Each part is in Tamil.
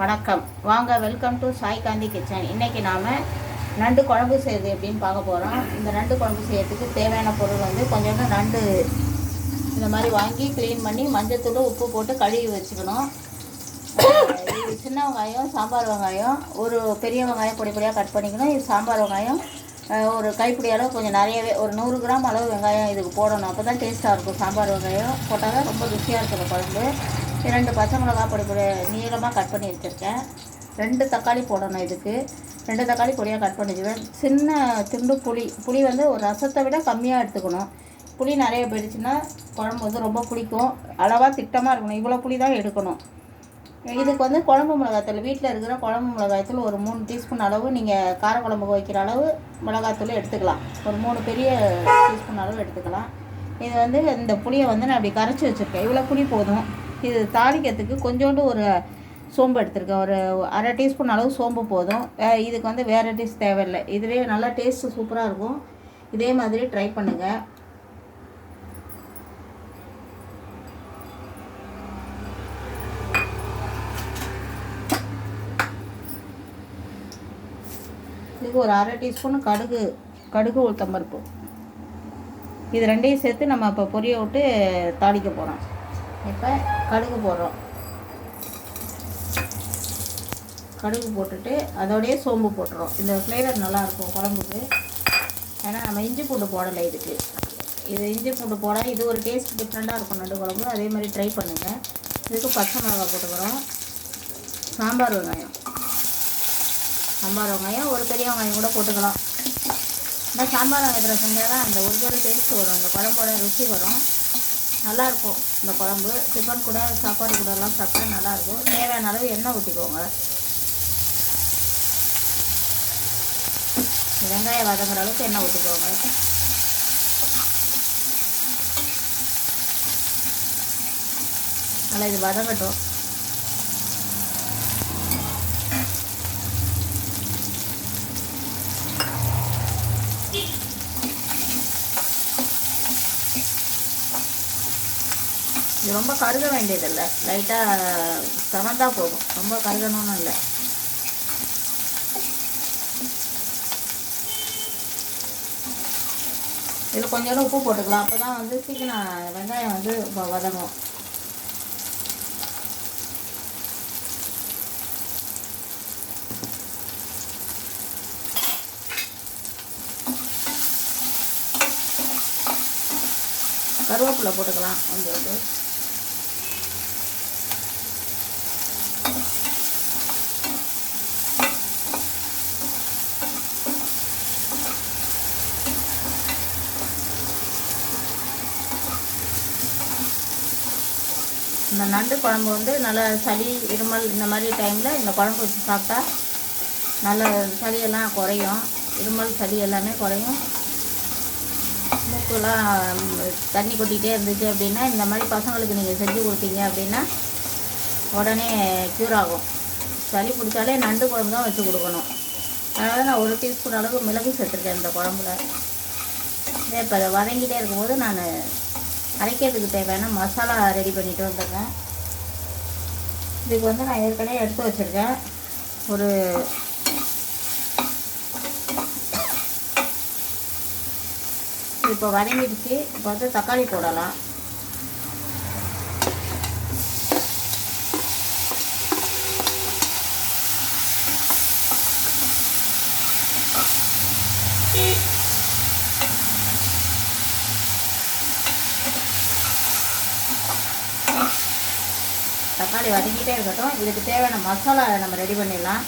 வணக்கம். வாங்க welcome to Sai Kanthi kitchen இன்றைக்கி நாம் நண்டு குழம்பு செய்கிறது எப்படின்னு பார்க்க போகிறோம் இந்த நண்டு குழம்பு செய்யறதுக்கு தேவையான பொருள் வந்து கொஞ்சோண்டு நண்டு இந்த மாதிரி வாங்கி க்ளீன் பண்ணி மஞ்சத்தூள் உப்பு போட்டு கழுவி வச்சுக்கணும். இது சின்ன வெங்காயம் சாம்பார் வெங்காயம். ஒரு பெரிய வெங்காயம் பொடி பொடியாக கட் பண்ணிக்கணும். இது சாம்பார் வெங்காயம். ஒரு கைப்பிடி அளவு கொஞ்சம் நிறையவே ஒரு நூறு கிராம் அளவு வெங்காயம் இதுக்கு போடணும். அப்போ தான் டேஸ்ட்டாக இருக்கும். சாம்பார் வெங்காயம் போட்டால் தான் ரொம்ப ருசியாக இருக்கும் குழம்பு. இரண்டு பச்சை மிளகா பொடி பொடி நீளமாக கட் பண்ணி வச்சுருக்கேன் ரெண்டு தக்காளி போடணும் இதுக்கு. ரெண்டு தக்காளி பொடியாக கட் பண்ணி வச்சுருக்கேன் சின்ன துண்டு புளி. புளி வந்து ஒரு ரசத்தை விட கம்மியாக எடுத்துக்கணும். புளி நிறைய போயிடுச்சுன்னா குழம்பு வந்து ரொம்ப பிடிக்கும் அளவாக திட்டமாக இருக்கணும். இவ்வளோ புளி தான் எடுக்கணும். இதுக்கு வந்து குழம்பு மிளகாத்தூள். வீட்டில் இருக்கிற குழம்பு மிளகாய்த்தூள் ஒரு மூணு டீஸ்பூன் அளவு நீங்கள் காரக்குழம்புக்கு வைக்கிற அளவு மிளகாத்தூள் எடுத்துக்கலாம். ஒரு மூணு பெரிய டீஸ்பூன் அளவு எடுத்துக்கலாம். இது வந்து இந்த புளியை வந்து நான் அப்படி கரைச்சி வச்சுருக்கேன். இவ்வளோ புளி போதும். இது தாளிக்கிறதுக்கு கொஞ்சோண்டு ஒரு சோம்பு எடுத்திருக்கேன். ஒரு அரை டீஸ்பூன் அளவு சோம்பு போதும். இதுக்கு வந்து வேறு டிஷ் தேவையில்லை. இதுவே நல்லா டேஸ்ட்டு சூப்பராக இருக்கும். இதே மாதிரி ட்ரை பண்ணுங்கள் இதுக்கு ஒரு அரை டீஸ்பூன் கடுகு கடுகு உளுத்தம்பருப்பு. இது ரெண்டையும் சேர்த்து நம்ம இப்போ பொரிய விட்டு தாளிக்க போகிறோம் இப்போ கடுகு போடுறோம். கடுகு போட்டுட்டு அதோடையே சோம்பு போட்டுறோம். இந்த ஃப்ளேவர் நல்லாயிருக்கும் குழம்புக்கு. ஏன்னா நம்ம இஞ்சி பூண்டு போடலை இதுக்கு. இது இஞ்சி பூண்டு போட இது ஒரு டேஸ்ட் டிஃப்ரெண்ட்டாக இருக்கும் நண்டு குழம்பு. அதே மாதிரி ட்ரை பண்ணுங்கள் இதுக்கு பச்சை மிளகாய் போட்டுக்கிறோம். சாம்பார் வெங்காயம். சாம்பார் வெங்காயம் ஒரு பெரிய வெங்காயம் கூட போட்டுக்கலாம். இந்த சாம்பார் வெங்காயத்தில் செஞ்சால் தான் அந்த ஒரு டேஸ்ட் வரும். அந்த குழம்போட ருசி வரும். நல்லாயிருக்கும். இந்த குழம்பு. டிஃபன் கூட சாப்பாடு கூட எல்லாம் சாப்பிட்டா நல்லாயிருக்கும். தேவையான அளவு எண்ணெய் ஊற்றிக்கோங்க வெங்காயம் வதங்குற அளவுக்கு எண்ணெய் ஊற்றிக்கோங்க நல்லா இது வதங்கட்டும். இது ரொம்ப கருக வேண்டியதில்லை. லைட்டாக செவந்தா போகும் ரொம்ப கருகணும்னு இல்லை. இதில் கொஞ்சோண்டு உப்பு போட்டுக்கலாம். அப்போ தான் வந்து சீக்கிரம் வெங்காயம் வந்து வதங்கும். கருவேப்பிலை போட்டுக்கலாம். கொஞ்சோண்டு இந்த நண்டு குழம்பு வந்து நல்லா சளி இருமல் இந்த மாதிரி டைமில் இந்த குழம்பு வச்சு சாப்பிட்டா நல்ல சளியெல்லாம் குறையும். இருமல் சளி எல்லாமே குறையும். மூக்குலாம் தண்ணி கொட்டிகிட்டே இருந்துச்சு அப்படின்னா இந்த மாதிரி பசங்களுக்கு நீங்கள் செஞ்சு கொடுத்தீங்க அப்படின்னா உடனே க்யூர் ஆகும். சளி பிடிச்சாலே நண்டு குழம்பு தான் வச்சு கொடுக்கணும். அதனால் நான் ஒரு டீஸ்பூன் அளவு மிளகு சேர்த்துருக்கேன் இந்த குழம்புல. இப்போ அதை வதங்கிட்டே இருக்கும்போது நான் அரைக்கிறதுக்கு தேவையான மசாலா ரெடி பண்ணிட்டு வந்துடுறேன். இதுக்கு வந்து நான் ஏற்கனவே எடுத்து வச்சுருக்கேன். ஒரு இப்போ வதங்கிடுச்சு. இப்போ வந்து தக்காளி போடலாம். தக்காளி வதக்கிட்டே இருக்கட்டும். இதுக்கு தேவையான மசாலா நம்ம ரெடி பண்ணிடலாம்.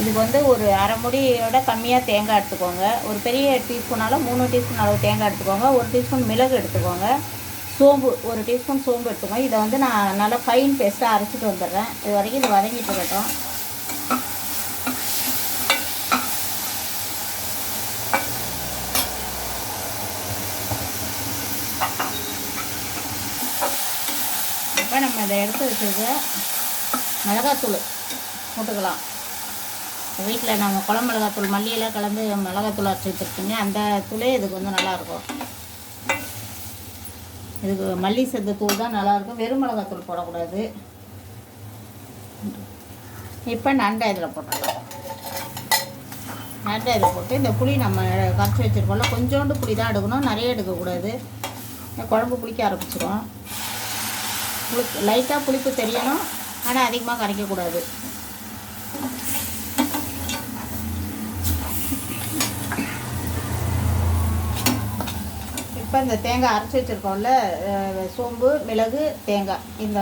இதுக்கு வந்து ஒரு அரை முடியோட கம்மியாக தேங்காய் எடுத்துக்கோங்க. ஒரு பெரிய டீஸ்பூனால மூணு டீஸ்பூன் அளவு தேங்காய் எடுத்துக்கோங்க. ஒரு டீஸ்பூன் மிளகு எடுத்துக்கோங்க. சோம்பு ஒரு டீஸ்பூன் சோம்பு எடுத்துக்கோங்க. இதை வந்து நான் நல்லா ஃபைன் பேஸ்ட்டாக அரைச்சிட்டு வந்துடுறேன். இது வரைக்கும் இது வதங்கிட்டு இருக்கட்டும். இப்போ நம்ம இதை எடுத்து வச்சது மிளகாத்தூள் போட்டுக்கலாம். வீட்டில் நம்ம குழம்பு மிளகாத்தூள் மல்லியெல்லாம் கலந்து மிளகாத்தூள் அரைச்சி வச்சுருக்கீங்க அந்த தூளே இதுக்கு வந்து நல்லாயிருக்கும். இதுக்கு மல்லி சேர்த்த தூள் தான் நல்லாயிருக்கும். வெறும் மிளகாத்தூள் போடக்கூடாது. இப்போ நண்டை இதில் போட்டுக்கலாம். நண்டை இதில் போட்டு இந்த புளி நம்ம கரைச்சி வச்சுருக்கோம்ல கொஞ்சோண்டு புளி தான் எடுக்கணும். நிறைய எடுக்கக்கூடாது. குழம்பு புளிக்க ஆரம்பிச்சிடும் புளிப்பு லைட்டாக புளிப்பு தெரியணும். ஆனால் அதிகமாக கரைக்கக்கூடாது. இப்போ இந்த தேங்காய் அரைச்சி வச்சுருக்கோம்ல சோம்பு மிளகு தேங்காய். இந்த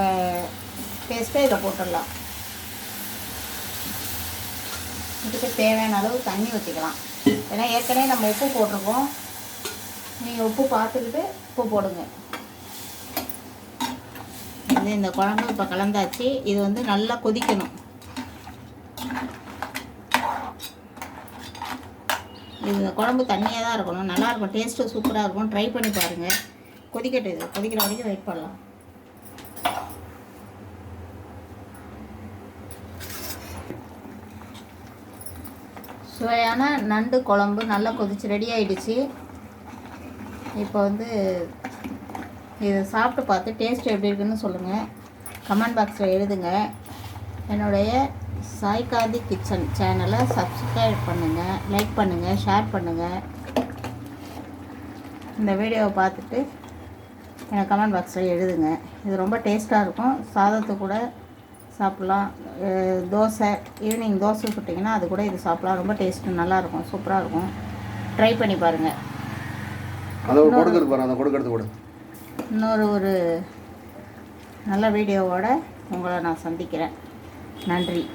பேஸ்ட்டை இதை போட்டுடலாம். இதுக்கு தேவையான அளவு தண்ணி ஊற்றிக்கலாம் ஏன்னா ஏற்கனவே நம்ம உப்பு போட்டிருக்கோம். நீங்கள் உப்பு பார்த்துக்கிட்டு உப்பு போடுங்க. வந்து இந்த குழம்பு இப்போ கலந்தாச்சு. இது வந்து நல்லா கொதிக்கணும். இது இந்த குழம்பு தண்ணியாக தான் இருக்கணும். நல்லா இருக்கும். டேஸ்ட்டு சூப்பராக இருக்கும். ட்ரை பண்ணி பாருங்கள் கொதிக்கட்டும் இது. கொதிக்கிற வரைக்கும் வெயிட் பண்ணலாம். சுவையான நண்டு குழம்பு நல்லா கொதிச்சு ரெடி ஆகிடுச்சு இப்போ வந்து இது சாப்பிட்டு பார்த்து டேஸ்ட் எப்படி இருக்குன்னு சொல்லுங்கள் கமெண்ட் பாக்ஸில் எழுதுங்க. என்னுடைய சாய்காந்தி கிச்சன் சேனலை சப்ஸ்கிரைப் பண்ணுங்கள் லைக் பண்ணுங்கள் ஷேர் பண்ணுங்கள் இந்த வீடியோவை பார்த்துட்டு எனக்கு கமெண்ட் பாக்ஸில் எழுதுங்க. இது ரொம்ப டேஸ்ட்டாக இருக்கும். சாதத்து கூட சாப்பிட்லாம். தோசை ஈவினிங் தோசை சுட்டிங்கன்னா அது கூட இது சாப்பிட்லாம். ரொம்ப டேஸ்ட்டு நல்லாயிருக்கும் சூப்பராக இருக்கும். ட்ரை பண்ணி பாருங்கள் அதை கொடுக்கறது பாரு அந்த கொடுக்கறது கொடு. இன்னொரு ஒரு நல்ல வீடியோவோட உங்களை நான் சந்திக்கிறேன். நன்றி.